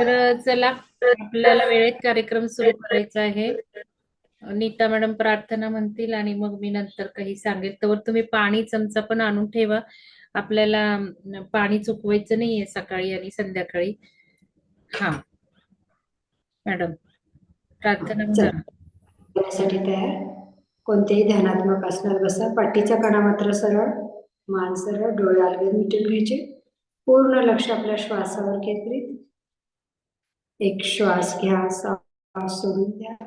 तर चला आपल्याला वेळेत कार्यक्रम सुरू करायचा आहे. नीता मॅडम प्रार्थना म्हणतील आणि मग मी नंतर काही सांगेल. तर तुम्ही पाणी चमचा पण आणून ठेवा. आपल्याला पाणी चुकवायचं नाहीये सकाळी आणि संध्याकाळी. हा. मॅडम प्रार्थना चल. तयार कोणतेही ध्यानात्मक आसनात बसा. पाठीचा कणा मात्र सरळ मान सरळ डोळे अलगद मिटून घ्यायचे. पूर्ण लक्ष आपल्या श्वासावर केंद्रित. एक श्वास घ्या श्वास सोडून द्या.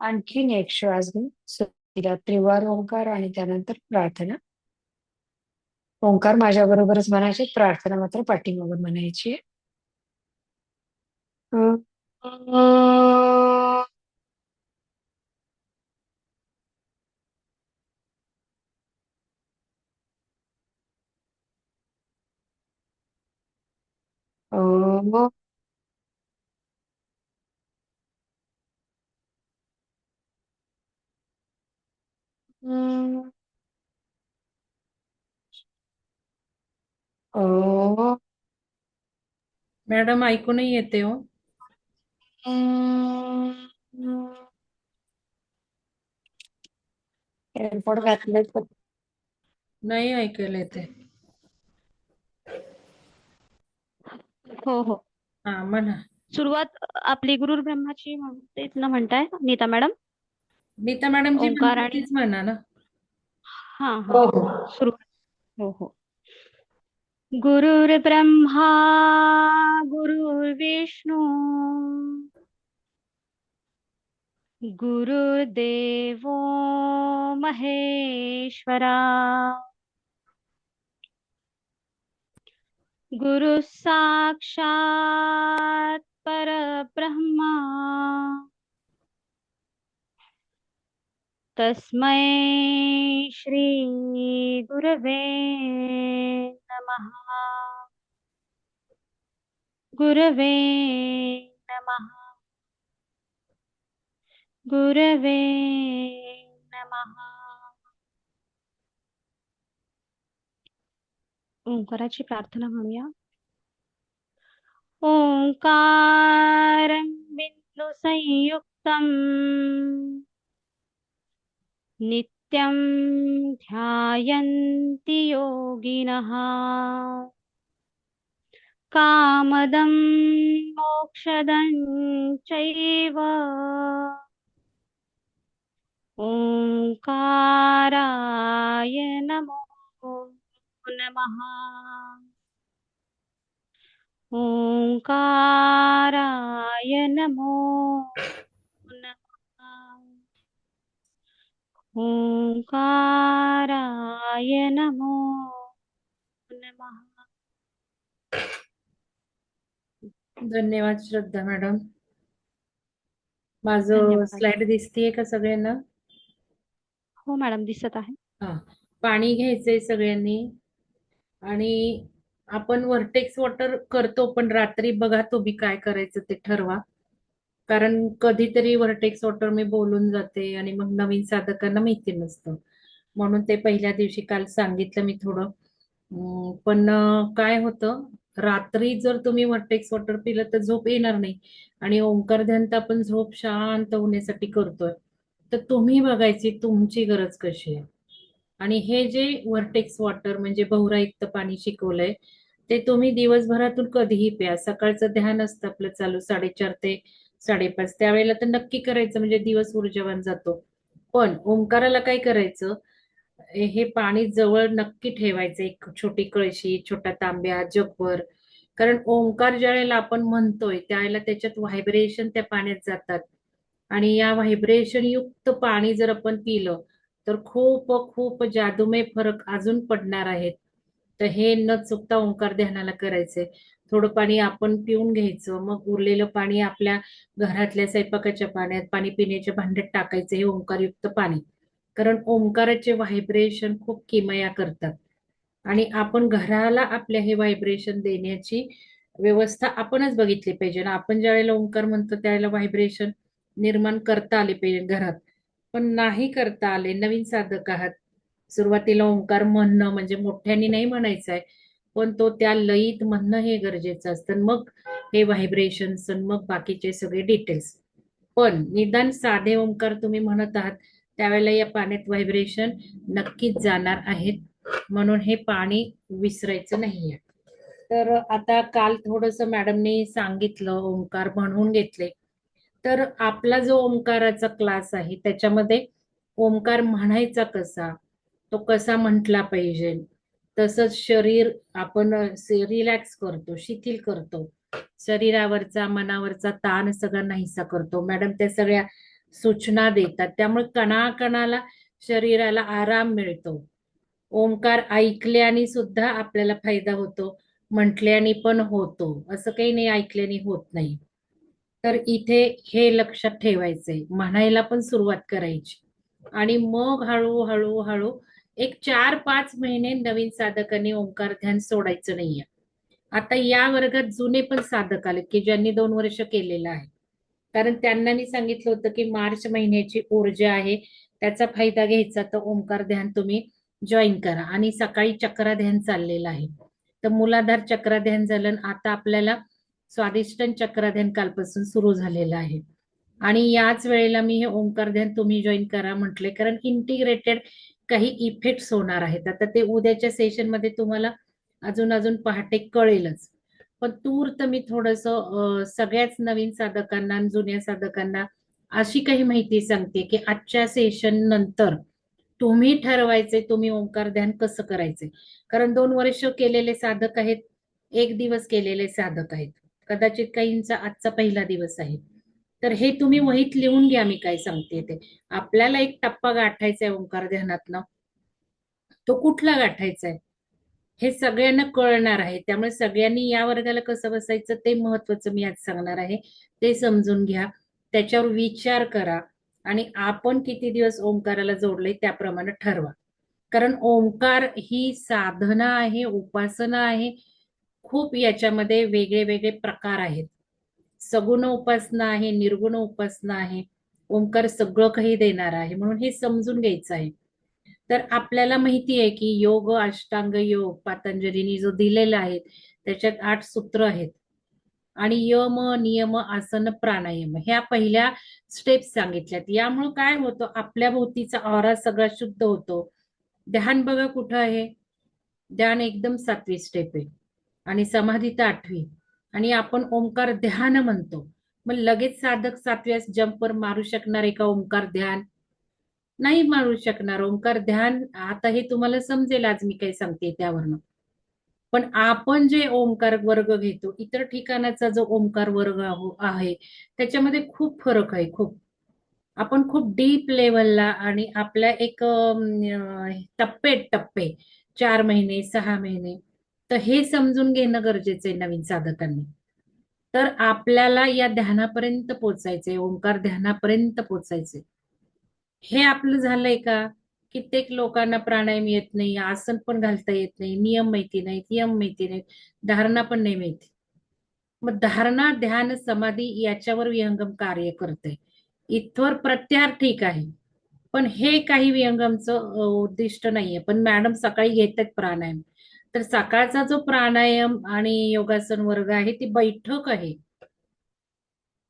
आणखीन एक श्वास घे सुरुवातीला त्रिवार ओंकार आणि त्यानंतर प्रार्थना. ओंकार माझ्या बरोबरच म्हणायचे प्रार्थना मात्र पाठीमागून म्हणायची आहे. अ, अ, मॅडम ऐकू नाही येते हो एअरपोर्ट घातले तर नाही ऐकायला येते हो हो. हा म्हणा सुरुवात आपली गुरुर ब्रह्माची तेच ना म्हणताय नीता मॅडम? नीता मॅडम जी ओंकार म्हणते आणि- तीच म्हणा ना? हा हो. हा हो. सुरू हो हो. गुरुर्ब्रह्मा गुरुर्विष्णू गुरुर्देवो महेश्वरा। गुरु साक्षात परब्रह्मा तस्मै श्री गुरवे नमः। गुरवे नमः। गुरवे नमः। ओंकाराची प्रार्थना म्हणूया ओंकार बिंदु संयुक्तम नित्यं ध्यायन्ति योगिनः कामदं मोक्षदं चैव ओंकाराय नमो नमः ओङ्काराय नमो नमः ओङ्काराय नमो नमः धन्यवाद श्रद्धा मॅडम. माझं. स्लाइड दिसतीये का सगळ्यांना? हो मॅडम दिसत आहे. पाणी घ्यायचंय सगळ्यांनी. आणि आपण व्हर्टेक्स वॉटर करतो पण रात्री बघा तुम्ही काय करायचं ते ठरवा. कारण कधीतरी व्हर्टेक्स वॉटर मी बोलून जाते आणि मग नवीन साधकांना माहिती नसतं. म्हणून ते पहिल्या दिवशी काल सांगितलं मी थोडं. पण काय होतं रात्री जर तुम्ही व्हर्टेक्स वॉटर पिलं तर झोप येणार नाही. आणि ओंकार ध्यान तर आपण झोप शांत होण्यासाठी करतोय. तर तुम्ही बघायची तुमची गरज कशी आहे. आणि हे जे व्हर्टेक्स वॉटर म्हणजे बहुरायुक्त पाणी शिकवलंय ते तुम्ही दिवसभरातून कधीही प्या. सकाळचं ध्यान असतं आपलं चालू साडेचार ते साडेपाच. त्यावेळेला तर नक्की करायचं म्हणजे दिवस ऊर्जावान जातो. पण ओंकाराला काय करायचं? हे पाणी जवळ नक्की ठेवायचं एक छोटी कळशी छोटा तांब्या जगभर. कारण ओंकार ज्या वेळेला आपण म्हणतोय त्यावेळेला त्याच्यात व्हायब्रेशन त्या पाण्यात जातात. आणि या व्हायब्रेशन युक्त पाणी जर आपण पिलं तर खूप खूप जादूमय फरक अजून पडणार आहेत. तर हे न चुकता ओंकार ध्यानाला करायचंय. थोडं पाणी आपण पिऊन घ्यायचं मग उरलेलं पाणी आपल्या घरातल्या स्वयंपाकाच्या पाण्यात पाणी पिण्याच्या भांड्यात टाकायचं हे ओंकारयुक्त पाणी. कारण ओंकाराचे व्हायब्रेशन खूप किमया करतात. आणि आपण घराला आपल्या हे व्हायब्रेशन देण्याची व्यवस्था आपणच बघितली पाहिजे. ना आपण ज्या वेळेला ओंकार म्हणतो त्यावेळेला व्हायब्रेशन निर्माण करता आले पाहिजे घरात. पण नाही करता आले. नवीन साधक आहात. सुरुवातीला ओंकार म्हणणं म्हणजे मोठ्याने नाही म्हणायचं आहे पण तो त्या लयीत म्हणणं हे गरजेचं असतं. मग हे व्हायब्रेशन्स मग बाकीचे सगळे डिटेल्स पण निदान साधे ओंकार तुम्ही म्हणत आहात त्यावेळेला या पाण्यात व्हायब्रेशन नक्कीच जाणार आहेत. म्हणून हे पाणी विसरायचं नाहीये. तर आता काल थोडस मॅडमने सांगितलं ओंकार म्हणून घेतले. तर आपला जो ओंकाराचा क्लास आहे त्याच्यामध्ये ओंकार म्हणायचा कसा? तो कसा म्हटला पाहिजे? तसंच शरीर आपण रिलॅक्स करतो शिथिल करतो. शरीरावरचा मनावरचा ताण सगळा नाहीसा करतो. मॅडम त्या सगळ्या सूचना देतात. त्यामुळे कणाकणाला शरीराला आराम मिळतो. ओंकार ऐकल्याने सुद्धा आपल्याला फायदा होतो म्हटल्याने पण होतो. असं काही नाही ऐकल्याने होत नाही. तर इथे हे लक्षात ठेवायचंय. म्हणायला पण सुरुवात करायची. आणि मग हळूहळू हळू एक चार पाच महिने नवीन साधकांनी ओंकार ध्यान सोडायचं नाहीये. आता या वर्गात जुने पण साधक आले की ज्यांनी दोन वर्ष केलेलं आहे. कारण त्यांना मी सांगितलं होतं की मार्च महिन्याची ऊर्जा आहे त्याचा फायदा घ्यायचा तर ओंकार ध्यान तुम्ही जॉईन करा. आणि सकाळी चक्रा ध्यान चाललेलं आहे. तर मुलाधार चक्रा ध्यान झालं आणि आता आपल्याला स्वादिष्टन चक्राध्यान कालपासून सुरू झालेलं आहे. आणि याच वेळेला मी हे ओंकार ध्यान तुम्ही जॉईन करा म्हटले कारण इंटिग्रेटेड काही इफेक्ट्स होणार आहेत. आता ते उद्याच्या सेशनमध्ये तुम्हाला अजून अजून पहाटे कळेलच. पण तूर्त मी थोडस सगळ्याच नवीन साधकांना जुन्या साधकांना अशी काही माहिती सांगते की आजच्या सेशन नंतर तुम्ही ठरवायचे तुम्ही ओंकार ध्यान कसं करायचे. कारण दोन वर्ष केलेले साधक आहेत एक दिवस केलेले साधक आहेत. कदाचित काहींचा आजचा पहिला दिवस आहे. तर हे तुम्ही वहीत लिहून घ्या मी काय सांगते ते. आपल्याला एक टप्पा गाठायचा आहे ओंकार ध्यानातनं. तो कुठला गाठायचा आहे? हे सगळ्यांना कळणार आहे. त्यामुळे सगळ्यांनी या वर्गाला कसं बसायचं ते महत्वाचं मी आज सांगणार आहे. ते समजून घ्या. त्याच्यावर विचार करा. आणि आपण किती दिवस ओंकाराला जोडले त्याप्रमाणे ठरवा. कारण ओंकार ही साधना आहे उपासना आहे. खूप याच्यामध्ये वेगळे वेगळे प्रकार आहेत. सगुण उपासना आहे निर्गुण उपासना आहे ओंकार सगळं काही देणार आहे म्हणून हे समजून घ्यायचं आहे. तर आपल्याला माहिती आहे की योग अष्टांग योग पातंजलीनी जो दिलेला आहे त्याच्यात आठ सूत्र आहेत. आणि यम नियम आसन प्राणायाम ह्या पहिल्या स्टेप्स सांगितल्यात. यामुळे काय होतं? आपल्या भोवतीचा ऑरा सगळा शुद्ध होतो. ध्यान बघा कुठं आहे? ध्यान एकदम सातवी स्टेप आहे. आणि समाधी तर आठवी. आणि आपण ओंकार ध्यान म्हणतो. मग लगेच साधक सातव्यास जंपवर मारू शकणार आहे का ओंकार ध्यान? नाही मारू शकणार. ओंकार ध्यान आता हे तुम्हाला समजेल आज मी काही सांगते त्यावरनं. पण आपण जे ओंकार वर्ग घेतो इतर ठिकाणाचा जो ओंकार वर्ग आहे त्याच्यामध्ये खूप फरक आहे खूप. आपण खूप डीप लेवलला आणि आपल्या एक टप्पे टप्पे चार महिने सहा महिने तर हे समजून घेणं गरजेचं आहे नवीन साधकांनी. तर आपल्याला या ध्यानापर्यंत पोचायचंय ओंकार ध्यानापर्यंत पोचायचंय. हे आपलं झालंय का? कित्येक लोकांना प्राणायाम येत नाही आसन पण घालता येत नाही नियम माहिती नाहीत यम माहिती नाहीत धारणा पण नाही माहिती. मग धारणा ध्यान समाधी याच्यावर विहंगम कार्य करते इथवर प्रत्याहार ठीक आहे पण हे काही विहंगमचं उद्दिष्ट नाहीये. पण मॅडम सकाळी घेतात प्राणायाम. तर सकाळचा जो प्राणायाम आणि योगासन वर्ग आहे ती बैठक आहे.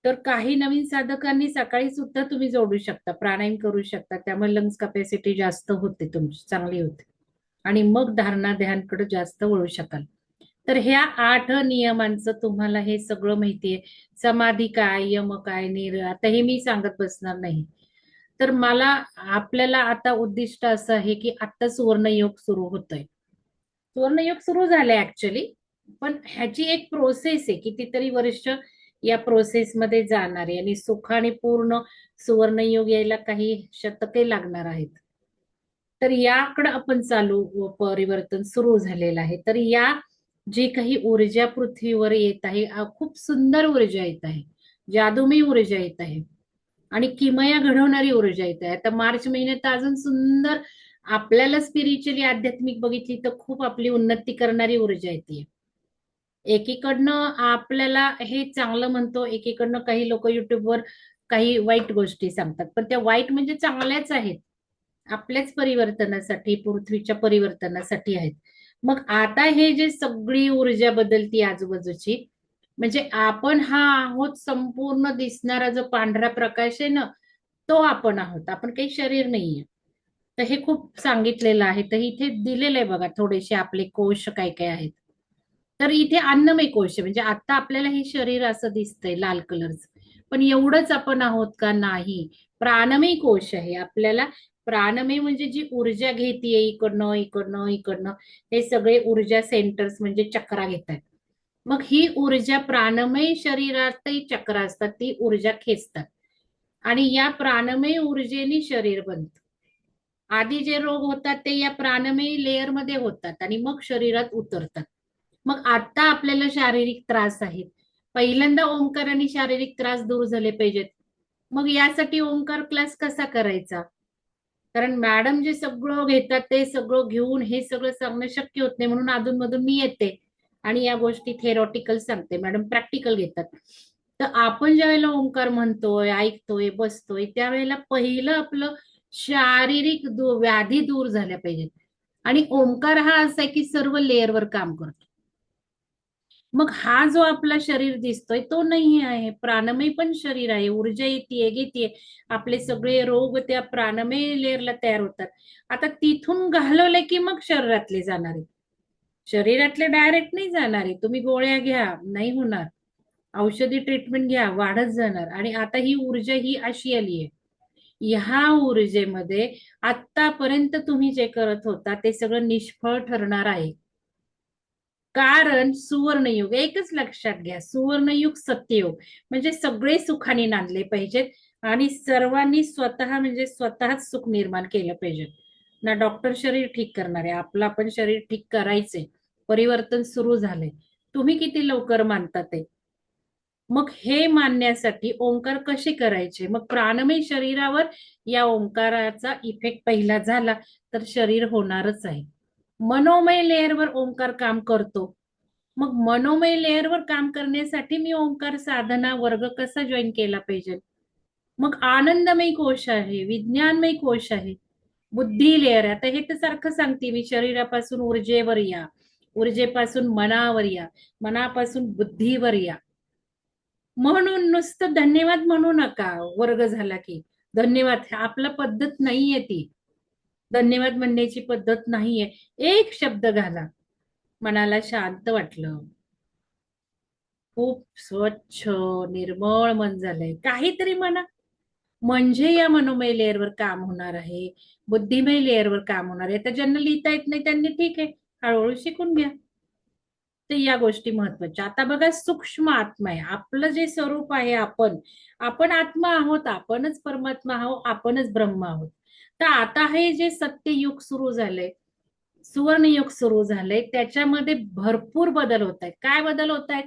तर काही नवीन साधकांनी सकाळी सुद्धा तुम्ही जोडू शकता प्राणायाम करू शकता. त्यामुळे लंग्स कपॅसिटी जास्त होते तुमची चांगली होते. आणि मग धारणा ध्यानकडे जास्त वळू शकाल. तर ह्या आठ नियमांचं तुम्हाला हे सगळं माहिती आहे. समाधी काय यम काय निर आता हे मी सांगत बसणार नाही. तर मला आपल्याला आता उद्दिष्ट असं आहे की आता सुवर्णयोग सुरू होतोय. सुवर्णयोग सुरू झालाय ऍक्च्युली पण ह्याची एक प्रोसेस आहे कितीतरी वर्ष या प्रोसेसमध्ये जाणार आहे. आणि सुखाने पूर्ण सुवर्णयोग यायला काही शतके लागणार आहेत. तर याकडं आपण चालू परिवर्तन सुरू झालेलं आहे. तर या जी काही ऊर्जा पृथ्वीवर येत आहे खूप सुंदर ऊर्जा येत आहे. जादुमय ऊर्जा येत आहे. आणि किमया घडवणारी ऊर्जा येत आहे. आता मार्च महिन्यात अजून सुंदर आपल्याला स्पिरिच्युअली आध्यात्मिक बघितली तर खूप आपली उन्नती करणारी ऊर्जा येते. एकीकडनं आपल्याला हे चांगलं म्हणतो एकीकडनं काही लोक युट्यूबवर काही वाईट गोष्टी सांगतात. पण त्या वाईट म्हणजे चांगल्याच आहेत. आपल्याच परिवर्तनासाठी पृथ्वीच्या परिवर्तनासाठी आहेत. मग आता हे जे सगळी ऊर्जा बदलती आजूबाजूची म्हणजे आपण हा आहोत संपूर्ण दिसणारा जो पांढरा प्रकाश आहे ना तो आपण आहोत. आपण काही शरीर नाहीये. तर हे खूप सांगितलेलं आहे. तर इथे दिलेलं आहे बघा थोडेसे आपले कोश काय काय आहेत. तर इथे अन्नमय कोश आहे. म्हणजे आता आपल्याला हे शरीर असं दिसतंय लाल कलरचं पण एवढंच आपण आहोत का नाही? प्राणमय कोश आहे. आपल्याला प्राणमय म्हणजे जी ऊर्जा घेते इकडनं इकडनं इकडनं हे सगळे ऊर्जा सेंटर्स म्हणजे चक्रा घेतात. मग ही ऊर्जा प्राणमय शरीरातही चक्र असतात. ती ऊर्जा खेचतात. आणि या प्राणमय ऊर्जेने शरीर बनतं. आधी जे रोग होतात ते या प्राणमय लेअरमध्ये होतात आणि मग शरीरात उतरतात. मग आता आपल्याला शारीरिक त्रास आहेत. पहिल्यांदा ओंकाराने शारीरिक त्रास दूर झाले पाहिजेत. मग यासाठी ओंकार क्लास कसा करायचा? कारण मॅडम जे सगळं घेतात ते सगळं घेऊन हे सगळं सांगणं शक्य होत नाही म्हणून अधूनमधून मी येते आणि या गोष्टी थेरॉटिकल सांगते. मॅडम प्रॅक्टिकल घेतात. तर आपण ज्या वेळेला ओंकार म्हणतोय ऐकतोय बसतोय त्यावेळेला पहिलं आपलं शारीरिक व्याधी दूर झाल्या पाहिजेत. आणि ओंकार हा असा आहे की सर्व लेअरवर काम करतो. मग हा जो आपला शरीर दिसतोय तो नाही आहे. प्राणमय पण शरीर आहे. ऊर्जा येते घेते आपले सगळे रोग त्या प्राणमय लेअरला तयार होतात. आता तिथून घालवले की मग शरीरातले जाणारे. शरीरातले डायरेक्ट नाही जाणारे. तुम्ही गोळ्या घ्या नाही होणार. औषधी ट्रीटमेंट घ्या वाढत जाणार. आणि आता ही ऊर्जा ही अशी आली आहे ह्या ऊर्जेमध्ये आतापर्यंत तुम्ही जे करत होता ते सगळं निष्फळ ठरणार आहे. कारण सुवर्णयुग एकच लक्षात घ्या सुवर्णयुग सत्ययुग. म्हणजे सगळे सुखाने नांदले पाहिजेत आणि सर्वांनी स्वतः म्हणजे स्वतःच सुख निर्माण केलं पाहिजे ना डॉक्टर शरीर ठीक करणार आहे आपलं आपण शरीर ठीक करायचंय. परिवर्तन सुरू झालंय. तुम्ही किती लवकर मानता ते? मग हे मानण्यासाठी ओंकार कसे करायचे? मग प्राणमय शरीरावर या ओंकाराचा इफेक्ट पहिला झाला तर शरीर होणारच आहे. मनोमय लेअरवर ओंकार काम करतो. मग मनोमय लेअरवर काम करण्यासाठी मी ओंकार साधना वर्ग कसा जॉईन केला पाहिजे? मग आनंदमय कोश आहे विज्ञानमय कोश आहे बुद्धी लेअर आहे. आता हे तर सारखं सांगते मी शरीरापासून ऊर्जेवर या ऊर्जेपासून मनावर या मनापासून बुद्धीवर या. म्हणून नुसतं धन्यवाद म्हणू नका वर्ग झाला की. धन्यवाद आपला पद्धत नाहीये ती. धन्यवाद म्हणण्याची पद्धत नाहीये. एक शब्द घाला. मनाला शांत वाटलं. खूप स्वच्छ निर्मळ मन झालंय. काहीतरी म्हणा. म्हणजे या मनोमय लेअरवर काम होणार आहे. बुद्धिमय लेअरवर काम होणार आहे. तर ज्यांना लिहिता येत नाही त्यांनी ठीक आहे. हळूहळू शिकून घ्या. तर या गोष्टी महत्त्वाच्या आता बघा सूक्ष्म आत्मा आहे. आपलं जे स्वरूप आहे आपण आपण आत्मा आहोत आपणच परमात्मा आहोत आपणच ब्रह्म आहोत. तर आता हे जे सत्ययुग सुरू झालंय सुवर्णयुग सुरू झालंय त्याच्यामध्ये भरपूर बदल होत आहेत. काय बदल होत आहेत?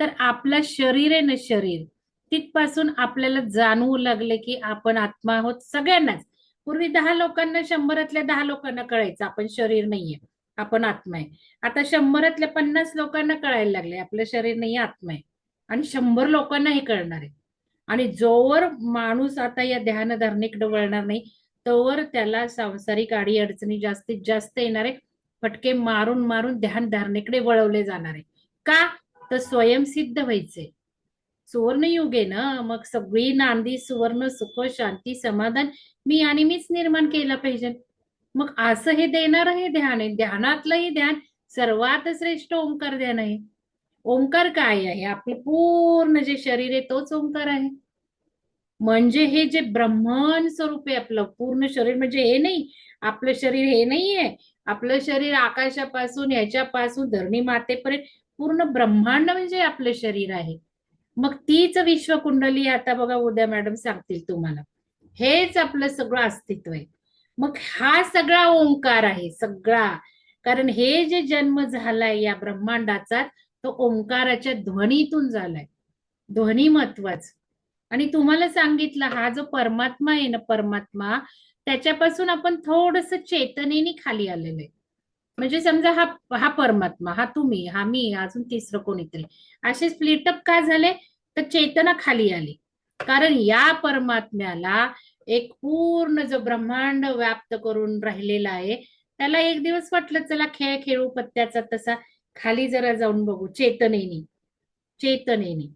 तर आपलं शरीर आहे ना शरीर. तिथपासून आपल्याला जाणवू लागले की आपण आत्मा आहोत सगळ्यांनाच. पूर्वी दहा लोकांना शंभरातल्या दहा लोकांना कळायचं आपण शरीर नाहीये. आपण आत्मा आहे. आता शंभरातल्या पन्नास लोकांना कळायला लागले आपलं शरीर नाही आत्मा आहे. आणि शंभर लोकांना हे कळणार आहे. आणि जोवर माणूस आता या ध्यानधारणेकडे वळणार नाही तोवर त्याला सांसारिक आडी अडचणी जास्तीत जास्त येणार आहे फटके मारून मारून ध्यान धारणेकडे वळवले जाणार आहे. का? तर स्वयंसिद्ध व्हायचे सुवर्णयुग आहे ना मग सगळी नांदी सुवर्ण सुख शांती समाधान मी आणि मीच निर्माण केलं पाहिजे. मग असं हे देणार हे ध्यान आहे ध्यानातलंही ध्यान सर्वात श्रेष्ठ ओंकार ध्यान आहे. ओंकार काय आहे? आपलं पूर्ण जे शरीर आहे तोच ओंकार आहे. म्हणजे हे जे ब्रह्मन स्वरूप आहे आपलं पूर्ण शरीर म्हणजे हे नाही. आपलं शरीर हे नाहीये. आपलं शरीर आकाशापासून ह्याच्यापासून धरणी मातेपर्यंत पूर्ण ब्रह्मांड म्हणजे आपलं शरीर आहे. मग तीच विश्वकुंडली आता बघा उद्या मॅडम सांगतील तुम्हाला. हेच आपलं सगळं अस्तित्व आहे. मग हा सगळा ओंकार आहे सगळा. कारण हे जे जन्म झालाय या ब्रह्मांडाचा तो ओंकाराच्या ध्वनीतून झालाय. ध्वनी महत्वाच. आणि तुम्हाला सांगितलं हा जो परमात्मा आहे ना परमात्मा त्याच्यापासून आपण थोडस चेतनेने खाली आलेलं आहे. म्हणजे समजा हा हा परमात्मा हा तुम्ही हा मी अजून तिसरं कोणीतरी. असे स्प्लिटअप का झाले? तर चेतना खाली आली. कारण या परमात्म्याला एक पूर्ण जो ब्रह्मांड व्याप्त करून राहिलेला आहे त्याला एक दिवस वाटलं चला खेळ खेळू पत्त्याचा तसा खाली जरा जाऊन बघू चेतनेनी चेतनेनी.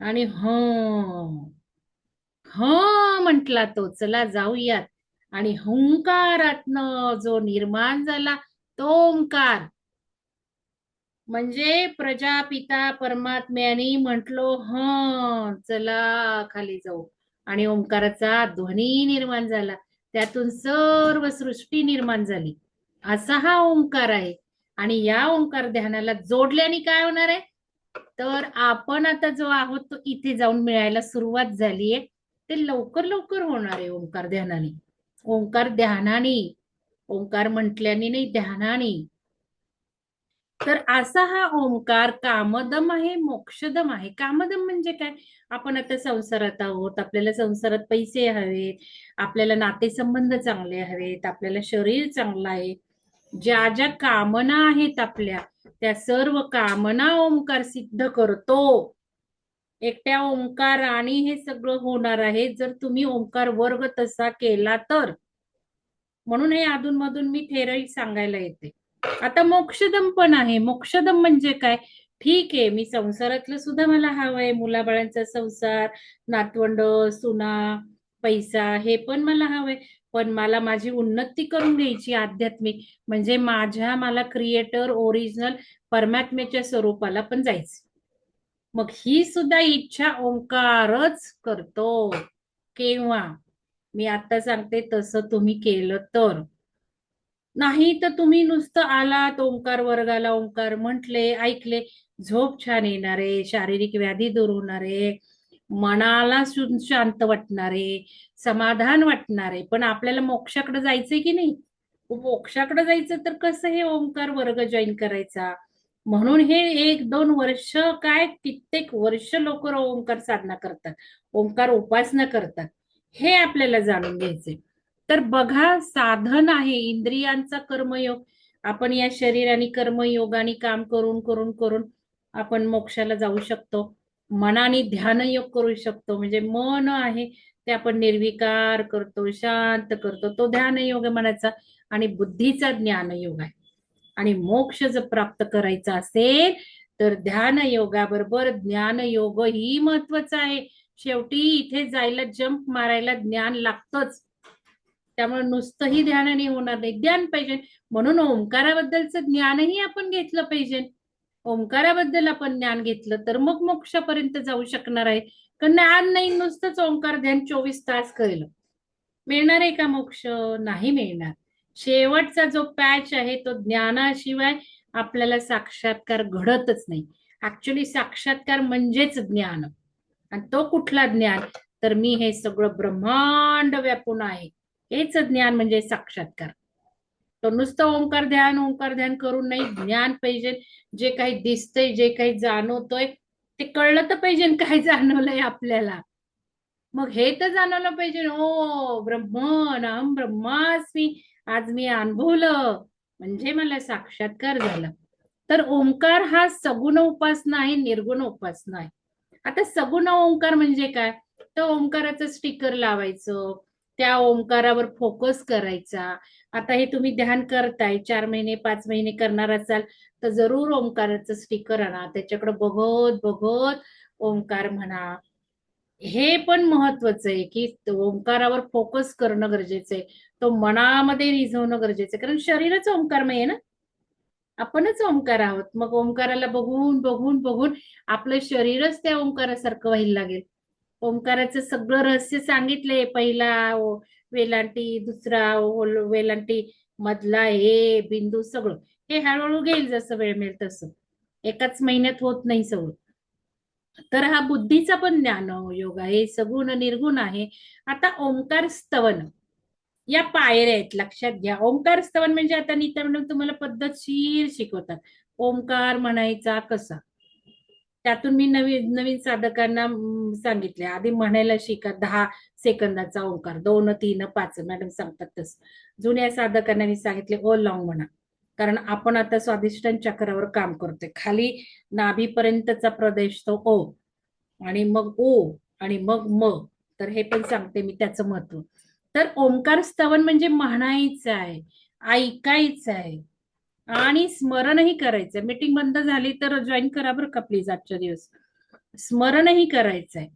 आणि ह ह म्हटला तो चला जाऊयात. आणि हुंकारातनं जो निर्माण झाला तो ओंकार. म्हणजे प्रजापिता परमात्म्याने म्हटलो ह चला खाली जाऊ. आणि ओंकाराचा ध्वनी निर्माण झाला. त्यातून सर्व सृष्टी निर्माण झाली. असा हा ओंकार आहे. आणि या ओंकार ध्यानाला जोडल्याने काय होणार आहे? तर आपण आता जो आहोत तो इथे जाऊन मिळायला सुरुवात झालीये ते लवकर लवकर होणार आहे ओंकार ध्यानाने. ओंकार ध्यानाने. ओंकार म्हटल्याने नाही ध्यानाने. तर असा हा ओंकार कामदम आहे मोक्षदम आहे. कामदम म्हणजे काय? आपण आता संसारात आहोत आपल्याला संसारात पैसे हवेत आपल्याला नातेसंबंध चांगले हवेत आपल्याला शरीर चांगलं आहे. ज्या ज्या कामना आहेत आपल्या त्या सर्व कामना ओंकार सिद्ध करतो. एकट्या ओंकार आणि हे सगळं होणार आहे. जर तुम्ही ओंकार वर्ग तसा केला तर. म्हणून हे अधूनमधून मी थेरही सांगायला येते. आता मोक्षदम पण आहे. मोक्षदम म्हणजे काय? ठीक आहे मी संसारातलं सुद्धा मला हवंय. मुलाबाळांचा संसार नातवंड सुना पैसा हे पण मला हवंय. पण मला माझी उन्नती करून घ्यायची आध्यात्मिक. म्हणजे माझ्या मला क्रिएटर ओरिजिनल परमात्म्याच्या स्वरूपाला पण जायचं. मग ही सुद्धा इच्छा ओंकारच करतो. केव्हा? मी आता सांगते तसं तुम्ही केलं तर. नाही तर तुम्ही नुसतं आलात ओंकार वर्गाला ओंकार म्हटले ऐकले झोप छान येणारे शारीरिक व्याधी दूर होणारे मनाला शु- शांत वाटणारे समाधान वाटणारे पण आपल्याला मोक्षाकडे जायचंय की नाही? मोक्षाकडे जायचं तर कसं हे ओंकार वर्ग जॉईन करायचा? म्हणून हे एक दोन वर्ष काय कित्येक वर्ष लोक ओंकार साधना करतात ओंकार उपासना करतात हे आपल्याला जाणून घ्यायचंय. तर बघा साधन आहे इंद्रियांचा कर्मयोग. आपण या शरीराने कर्मयोगाने काम करून करून करून आपण मोक्षाला जाऊ शकतो. मनाने ध्यानयोग करू शकतो. म्हणजे मन आहे ते आपण निर्विकार करतो शांत करतो. तो ध्यानयोग आहे मनाचा आणि बुद्धीचा ज्ञानयोग आहे. आणि मोक्ष जर प्राप्त करायचा असेल तर ध्यान योगाबरोबर ज्ञान योग ही महत्त्वाचा आहे. शेवटी इथे जायला जंप मारायला ज्ञान लागतच. त्यामुळे नुसतंही ध्यानाने होणार नाही. ज्ञान पाहिजे. म्हणून ओंकाराबद्दलचं ज्ञानही आपण घेतलं पाहिजे. ओंकाराबद्दल आपण ज्ञान घेतलं तर मग मोक्षापर्यंत जाऊ शकणार आहे. कारण ज्ञान नाही नुसतंच ओंकार ध्यान चोवीस तास केलं मिळणार आहे का मोक्ष? नाही मिळणार. शेवटचा जो पॅच आहे तो ज्ञानाशिवाय आपल्याला साक्षात्कार घडतच नाही. ऍक्च्युली साक्षात्कार म्हणजेच ज्ञान. आणि तो कुठला ज्ञान? तर मी हे सगळं ब्रह्मांड व्यापून आहे. हेच ज्ञान म्हणजे साक्षात्कार. तो नुसतं ओंकार ध्यान ओंकार ध्यान करून नाही ज्ञान पाहिजे जे काही दिसतंय जे काही जाणवतोय ते कळलं तर पाहिजे काय जाणवलंय आपल्याला. मग हे तर जाणवलं पाहिजे. हो, ओ ब्रह्मन अहम ब्रह्मास्मी. आज मी अनुभवलं म्हणजे मला साक्षात्कार झाला. तर ओंकार हा सगुण उपासना आहे निर्गुण उपासना आहे. आता सगुण ओंकार म्हणजे काय? तर ओंकाराचं स्टिकर लावायचं त्या ओंकारावर फोकस करायचा. आता हे तुम्ही ध्यान करताय चार महिने पाच महिने करणार असाल तर जरूर ओंकाराचं स्टिकर आणा. त्याच्याकडे बघत बघत ओंकार म्हणा. हे पण महत्वाचं आहे की ओंकारावर फोकस करणं गरजेचं आहे. तो मनामध्ये रिझवणं गरजेचं आहे. कारण शरीरच ओंकारमय आहे ना. आपणच ओंकार आहोत. मग ओंकाराला बघून बघून बघून आपलं शरीरच त्या ओंकारासारखं व्हायला लागेल. ओंकाराचं सगळं रहस्य सांगितलंय. पहिला ओ- वेलांटी दुसरा वेलांटी मधला हे बिंदू सगळं. हे हळूहळू घेईल जसं वेळ मिळेल तसं. एकाच महिन्यात होत नाही सगळं. तर हा बुद्धीचा पण ज्ञान योग आहे. सगुण निर्गुण आहे. आता ओंकार स्तवन. या पायऱ्या आहेत. लक्षात घ्या. ओंकार स्तवन म्हणजे आता नीता मॅडम तुम्हाला पद्धतशीर शिकवतात. ओंकार म्हणायचा कसा? त्यातून मी नवीन नवीन साधकांना सांगितले. आधी म्हणायला शिका दहा सेकंदाचा ओंकार दोन तीन पाच मॅडम सांगतात तसं. जुन्या साधकांना मी सांगितले ओ लॉंग म्हणा. कारण आपण आता स्वादिष्ट चक्रावर काम करतोय. खाली नाभीपर्यंतचा प्रदेश तो ओ आणि मग ओ आणि मग म. तर हे पण सांगते मी त्याचं महत्त्व. तर ओंकार स्तवन म्हणजे म्हणायचं आहे ऐकायचं आहे. आणि स्मरणही करायचंय. मीटिंग बंद झाली तर जॉईन करा बरं का प्लीज आजच्या दिवस. स्मरणही करायचंय.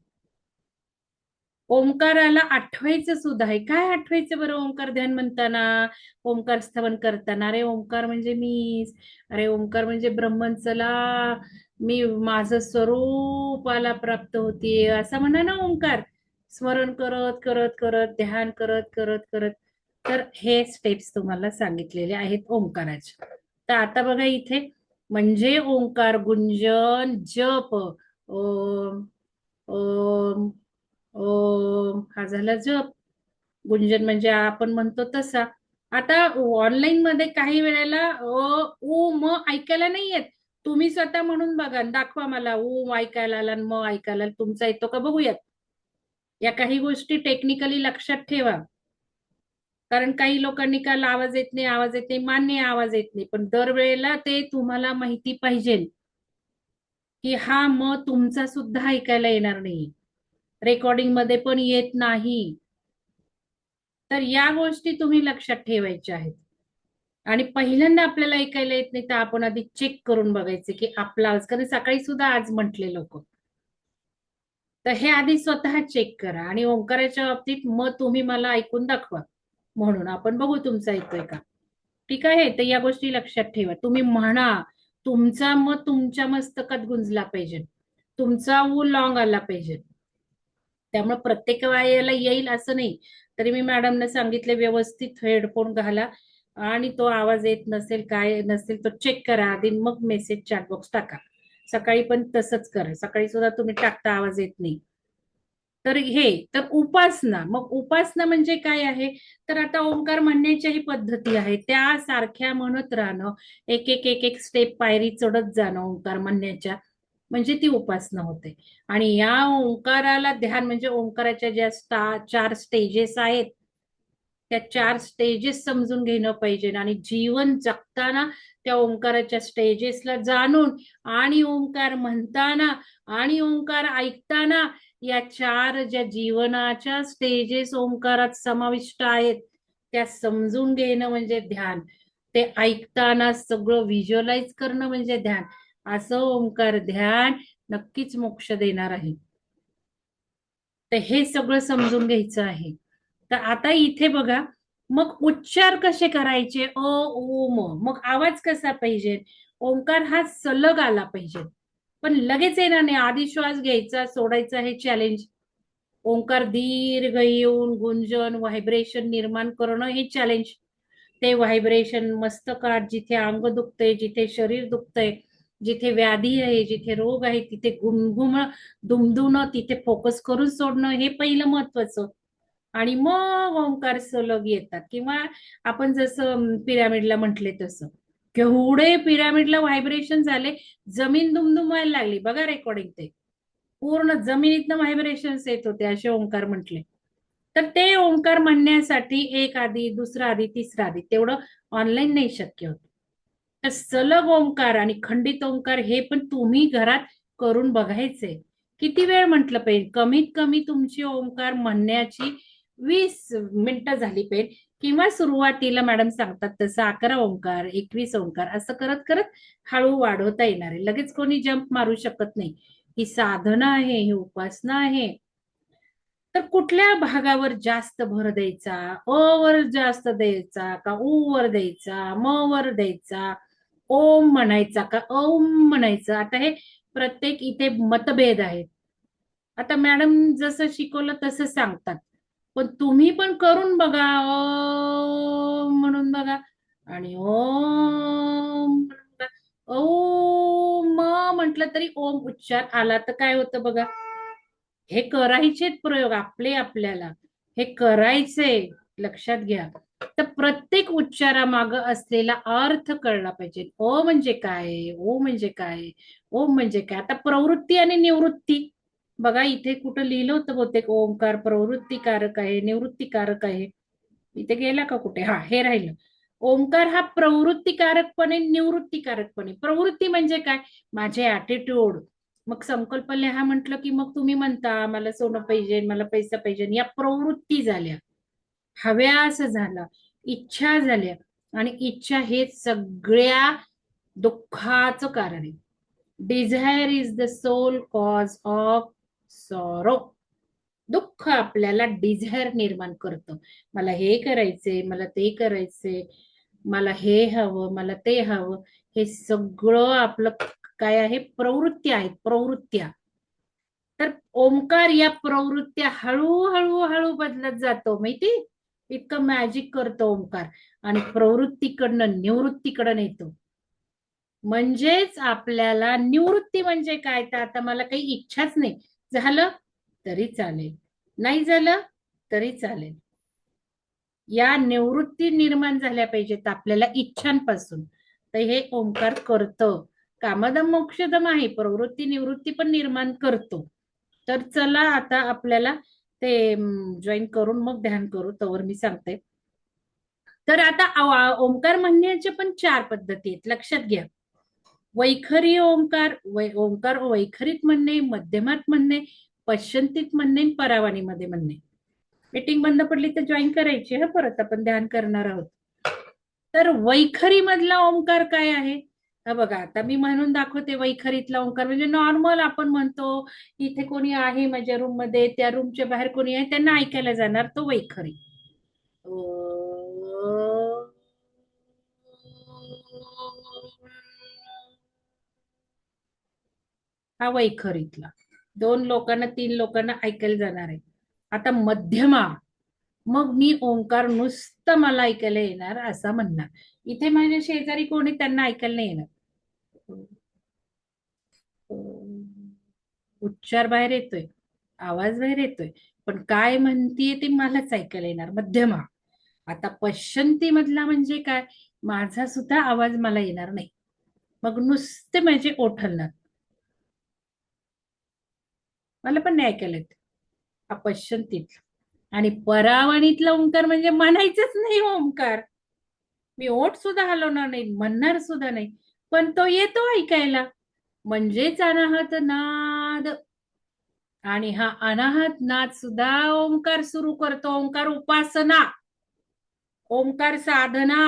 ओंकाराला आठवायचं सुद्धा आहे. काय आठवायचं बरं ओंकार ध्यान म्हणताना? ओंकार स्थवन करताना. अरे ओंकार म्हणजे मीच. अरे ओंकार म्हणजे ब्रह्मन. चला मी माझं स्वरूपाला प्राप्त होते. असं म्हणा ना ओंकार. स्मरण करत करत करत ध्यान करत करत करत. तर हे स्टेप्स तुम्हाला सांगितलेले आहेत ओंकाराचे. तर आता बघा इथे म्हणजे ओंकार गुंजन जप ओम ओम ओम हा झाला जप. गुंजन म्हणजे आपण म्हणतो तसा. आता ऑनलाईन मध्ये काही वेळेला ओ उ म ऐकायला नाही येत. तुम्ही स्वतः म्हणून बघा दाखवा मला. ओ ऐकायला आला आणि म ऐकायला तुमचा येतो का? बघूयात. या काही गोष्टी टेक्निकली लक्षात ठेवा. कारण काही लोकांनी काल आवाज येत नाही आवाज येत नाही मान्य आवाज येत नाही. पण दरवेळेला ते तुम्हाला माहिती पाहिजे. की हा म तुमचा सुद्धा ऐकायला येणार नाही. रेकॉर्डिंगमध्ये पण येत नाही. तर या गोष्टी तुम्ही लक्षात ठेवायच्या आहेत. आणि पहिल्यांदा आपल्याला ऐकायला येत नाही तर आपण आधी चेक करून बघायचे की आपला आवाज कारण सकाळी सुद्धा आज म्हटले लोक. तर हे आधी स्वतः चेक करा आणि ओंकाराच्या बाबतीत मग तुम्ही मला ऐकून दाखवा. म्हणून आपण बघू तुमचा येतोय का? ठीक आहे तर या गोष्टी लक्षात ठेवा. तुम्ही म्हणा तुमचा मत तुमच्या मस्तकात गुंजला पाहिजे. तुमचा ऊ लॉंग आला पाहिजे. त्यामुळे प्रत्येक वेळेला येईल असं नाही. तरी मी मॅडमने सांगितले व्यवस्थित हेडफोन घाला आणि तो आवाज येत नसेल काय नसेल तो चेक करा. आधी मग मेसेज चॅटबॉक्स टाका. सकाळी पण तसंच करा. सकाळी सुद्धा तुम्ही टाकता आवाज येत नाही. तर हे तर उपासना. मग उपासना म्हणजे काय आहे? तर आता ओंकार म्हणण्याच्याही पद्धती आहे. त्या सारख्या म्हणत राहणं एक एक एक एक स्टेप पायरी चढत जाणं ओंकार म्हणण्याच्या. म्हणजे ती उपासना होते. आणि या ओंकाराला ध्यान म्हणजे ओंकाराच्या ज्या स्टा चार स्टेजेस आहेत त्या चार स्टेजेस समजून घेणं पाहिजे. आणि जीवन जगताना त्या ओंकाराच्या स्टेजेसला जाणून आणि ओंकार म्हणताना आणि ओंकार ऐकताना या चार ज्या जीवनाच्या स्टेजेस ओंकारात समाविष्ट आहेत त्या समजून घेणं म्हणजे ध्यान. ते ऐकताना सगळं व्हिज्युअलाइज करणं म्हणजे ध्यान. असं ओंकार ध्यान नक्कीच मोक्ष देणार आहे. तर हे सगळं समजून घ्यायचं आहे. तर आता इथे बघा मग उच्चार कसे करायचे? अ ओम मग आवाज कसा पाहिजे? ओंकार हा सलग आला पाहिजे. पण लगेच येणार नाही. आधी श्वास घ्यायचा सोडायचा हे चॅलेंज ओंकार दीर्घ येऊन गुंजन व्हायब्रेशन निर्माण करणं हे चॅलेंज ते व्हायब्रेशन मस्तकात जिथे अंग दुखतंय जिथे शरीर दुखतंय जिथे व्याधी आहे जिथे रोग आहे तिथे घुमघुम दुमदुणं तिथे फोकस करून सोडणं हे पहिलं महत्वाचं. आणि मग ओंकार सलग येतात. किंवा आपण जसं पिरामिडला म्हटले तसं. केवढे पिरामिडला व्हायब्रेशन झाले जमीन दुमदुमायला लागली. बघा रेकॉर्डिंग ते. पूर्ण जमिनीतनं व्हायब्रेशन्स येत होते असे ओंकार म्हटले. तर ते ओंकार म्हणण्यासाठी एक आधी दुसरा आधी तिसरा आधी तेवढं ऑनलाईन नाही शक्य होत. तर सलग ओंकार आणि खंडित ओंकार हे पण तुम्ही घरात करून बघायचे. किती वेळ म्हटलं पाहिजे? कमीत कमी तुमची ओंकार म्हणण्याची वीस मिनिटं झाली पाहिजे. किंवा सुरुवातीला मॅडम सांगतात तसं अकरा ओंकार एकवीस ओंकार असं करत करत हळू वाढवता येणार आहे. लगेच कोणी जंप मारू शकत नाही. ही साधना आहे ही उपासना आहे. तर कुठल्या भागावर जास्त भर द्यायचा? अ वर जास्त द्यायचा का उ वर द्यायचा? म वर द्यायचा? ओम म्हणायचा का ओम म्हणायचं? आता हे प्रत्येक इथे मतभेद आहेत. आता मॅडम जसं शिकवलं तसं सांगतात. पण तुम्ही पण करून बघा. ओ म्हणून बघा. आणि ओम म्हणून ओम म्हटलं तरी ओम उच्चार आला तर काय होतं बघा? हे करायचेत प्रयोग आपले आपल्याला. हे करायचे लक्षात घ्या. तर प्रत्येक उच्चारामाग असलेला अर्थ कळला पाहिजे. ओ म्हणजे काय? ओ म्हणजे काय? ओम म्हणजे काय? आता प्रवृत्ती आणि निवृत्ती. बघा इथे कुठं लिहिलं होतं बहुतेक ओंकार प्रवृत्तीकारक आहे निवृत्तीकारक आहे. इथे गेला का कुठे? हा हे राहिलं. ओंकार हा प्रवृत्तीकारकपणे निवृत्तीकारकपणे. प्रवृत्ती म्हणजे काय? माझे ऍटिट्यूड मग संकल्प लिहा म्हटलं की मग तुम्ही म्हणता मला सोनं पाहिजे मला पैसा पाहिजे. या प्रवृत्ती झाल्या. हव्यास झाला इच्छा झाल्या. आणि इच्छा हे सगळ्या दुःखाचं कारण आहे. Desire is the sole cause of sorrow दुःख आपल्याला डिझायर निर्माण करतं. मला हे करायचंय मला ते करायचंय मला हे हवं मला ते हवं. हे सगळं आपलं काय आहे? प्रवृत्ती आहेत प्रवृत्त्या. तर ओंकार या प्रवृत्त्या हळूहळू हळू बदलत जातो माहिती? इतकं मॅजिक करतो ओंकार. आणि प्रवृत्तीकडनं निवृत्तीकडं नेतो म्हणजेच आपल्याला निवृत्ती म्हणजे काय? तर आता मला काही इच्छाच नाही. झालं तरी चालेल. नाही झालं तरी चालेल. या निवृत्ती निर्माण झाल्या पाहिजेत आपल्याला इच्छांपासून. तर हे ओंकार करतं. कामदम मोक्षदम आहे. प्रवृत्ती निवृत्ती पण निर्माण करतो. तर चला आता आपल्याला ते जॉईन करून मग ध्यान करू. तवर मी सांगते. तर आता ओंकार म्हणण्याच्या पण चार पद्धती आहेत. लक्षात घ्या. वैखरी ओंकार वै ओंकार वैखरीत म्हणणे मध्यमात म्हणणे पश्चंतीत म्हणणे परावाणीमध्ये म्हणणे. मीटिंग बंद पडली तर जॉईन करायची हा परत आपण ध्यान करणार आहोत. तर वैखरी मधला ओंकार काय आहे? हा बघा आता मी म्हणून दाखवते वैखरीतला ओंकार. म्हणजे नॉर्मल आपण म्हणतो इथे कोणी आहे माझ्या रूममध्ये त्या रूमच्या बाहेर कोणी आहे त्यांना ऐकायला जाणार तो वैखरी. हा वैखर इथला. दोन लोकांना तीन लोकांना ऐकायला जाणार आहे. आता मध्यमा मग मी ओंकार नुसतं मला ऐकायला येणार असा म्हणणार. इथे माझ्या शेजारी कोणी त्यांना ऐकायला नाही येणार. उच्चार बाहेर येतोय आवाज बाहेर येतोय पण काय म्हणतीये ते मलाच ऐकायला येणार. मध्यमा आता पश्चंती मधला म्हणजे काय? माझा सुद्धा आवाज मला येणार नाही. मग नुसते माझे ओठलणार. मला पण नाही ऐकायला येत हा आणि परावणीतला ओंकार म्हणजे म्हणायचंच नाही हो ओंकार. मी ओठ सुद्धा हलवणार नाही म्हणणार सुद्धा नाही. पण तो येतो ऐकायला. म्हणजेच अनाहत नाद. आणि हा अनाहत नाद सुद्धा ओंकार सुरू करतो. ओंकार उपासना. ओंकार साधना.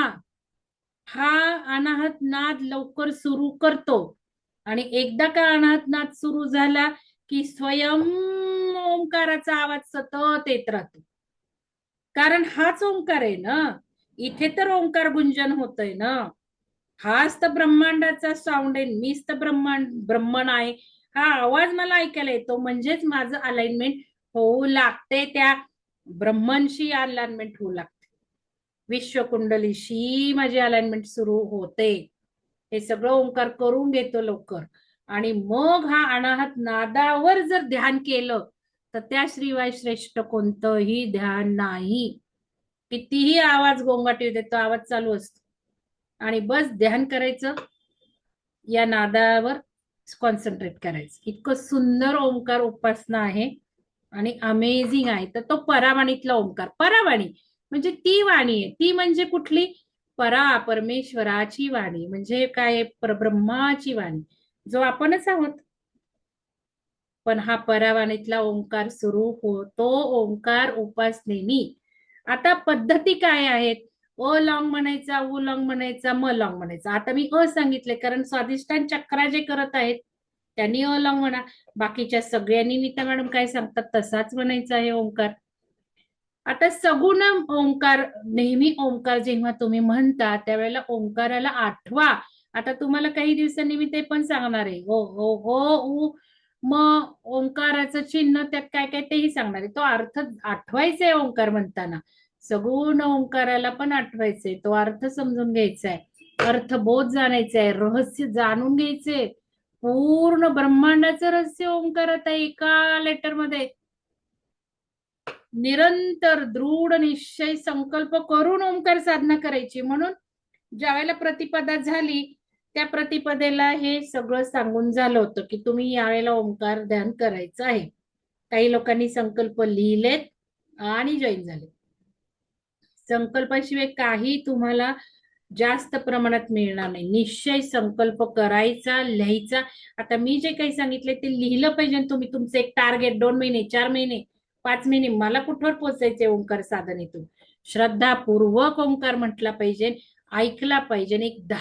हा अनाहत नाद लवकर सुरू करतो. आणि एकदा का अनाहत नाद सुरू झाला की स्वयं ओंकाराचा आवाज सतत येत राहतो. कारण हाच ओंकार आहे ना. इथे तर ओंकार गुंजन होतय ना. हाच तर ब्रह्मांडाचा साऊंड आहे. मीच तर ब्रह्मांड ब्रह्मण आहे. हा आवाज मला ऐकायला येतो. म्हणजेच माझं अलाइनमेंट होऊ लागते. त्या ब्रह्मनशी अलाइनमेंट होऊ लागते. विश्वकुंडलीशी माझी अलाइनमेंट सुरू होते. हे सगळं ओंकार करून घेतो लवकर. आणि मग हा अनाहत नादावर जर ध्यान केलं तर त्या श्रीवाय श्रेष्ठ कोणतंही ध्यान नाही. कितीही आवाज गोंगाटी होते तो आवाज चालू असतो. आणि बस ध्यान करायचं या नादावर कॉन्सन्ट्रेट करायचं. इतकं सुंदर ओंकार उपासना आहे आणि अमेझिंग आहे. तर तो परावाणीतला ओंकार. परावाणी म्हणजे ती वाणी आहे. ती म्हणजे कुठली? परा परमेश्वराची वाणी. म्हणजे काय परब्रह्माची वाणी. जो आपणच आहोत. पण हा परावाणीतला ओंकार सुरू होतो. ओंकार उपासनेनी आता पद्धती काय आहेत? अ लॉंग म्हणायचा उ लॉंग म्हणायचा म लॉंग म्हणायचा. आता मी अ सांगितले कारण स्वादिष्टान चक्रा जे करत आहेत त्यांनी अ लॉंग म्हणा. बाकीच्या सगळ्यांनी नीता मॅडम काय सांगतात तसाच म्हणायचा आहे ओंकार. आता सगुण ओंकार नेहमी ओंकार जेव्हा तुम्ही म्हणता त्यावेळेला ओंकाराला आठवा. आता तुम्हाला काही दिवसांनी मी ते पण सांगणार आहे. हो हो हो उ म ओंकाराचं चिन्ह त्यात काय काय तेही सांगणार आहे. तो अर्थ आठवायचा आहे ओंकार म्हणताना. सगुण ओंकाराला पण आठवायचंय. तो अर्थ समजून घ्यायचा आहे अर्थबोध जाणायचा आहे रहस्य जाणून घ्यायचे पूर्ण ब्रह्मांडाचं रहस्य ओंकारात आहे एका लेटरमध्ये. निरंतर दृढ निश्चय संकल्प करून ओंकार साधना करायची. म्हणून ज्यावेळेला प्रतिपदा झाली त्या प्रतिपदेला हे सगळं सांगून झालं होतं की तुम्ही यावेळेला ओंकार ध्यान करायचं आहे. काही लोकांनी संकल्प लिहिलेत आणि जॉईन झाले संकल्पाशिवाय काही तुम्हाला जास्त प्रमाणात मिळणार नाही. निश्चय संकल्प करायचा लिहायचा. आता मी जे काही सांगितले ते लिहिलं पाहिजे तुम्ही तुमचं एक टार्गेट दोन महिने चार महिने पाच महिने मला कुठवर पोचायचे ओंकार साधनेतून? श्रद्धापूर्वक ओंकार म्हटला पाहिजे ऐकला पाहिजे एक दहा